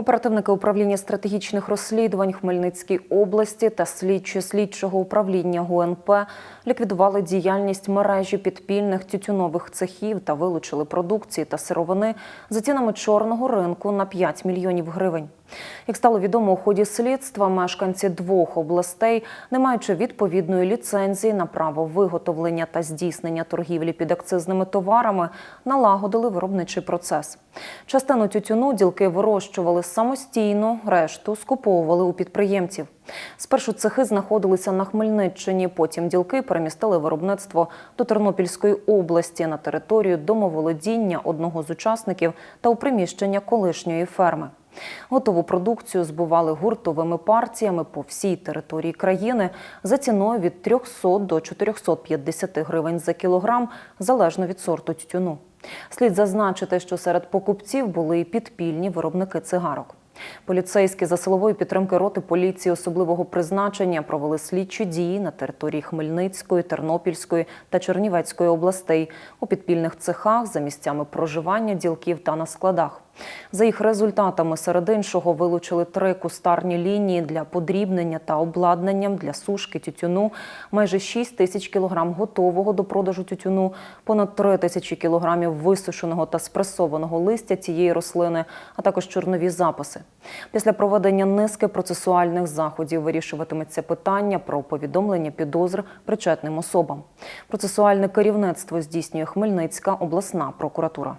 Оперативники управління стратегічних розслідувань Хмельницькій області та слідчі слідчого управління ГУНП ліквідували діяльність мережі підпільних тютюнових цехів та вилучили продукції та сировини за цінами чорного ринку на 5 мільйонів гривень. Як стало відомо у ході слідства, мешканці двох областей, не маючи відповідної ліцензії на право виготовлення та здійснення торгівлі під акцизними товарами, налагодили виробничий процес. Частину тютюну ділки вирощували самостійно, решту скуповували у підприємців. Спершу цехи знаходилися на Хмельниччині, потім ділки перемістили виробництво до Тернопільської області на територію домоволодіння одного з учасників та у приміщення колишньої ферми. Готову продукцію збували гуртовими партіями по всій території країни за ціною від 300 до 450 гривень за кілограм, залежно від сорту тютюну. Слід зазначити, що серед покупців були і підпільні виробники цигарок. Поліцейські за силової підтримки роти поліції особливого призначення провели слідчі дії на території Хмельницької, Тернопільської та Чернівецької областей у підпільних цехах за місцями проживання ділків та на складах. За їх результатами серед іншого вилучили три кустарні лінії для подрібнення та обладнанням для сушки тютюну, майже 6 тисяч кілограм готового до продажу тютюну, понад 3 тисячі кілограмів висушеного та спресованого листя цієї рослини, а також чорнові записи. Після проведення низки процесуальних заходів вирішуватиметься питання про повідомлення підозр причетним особам. Процесуальне керівництво здійснює Хмельницька обласна прокуратура.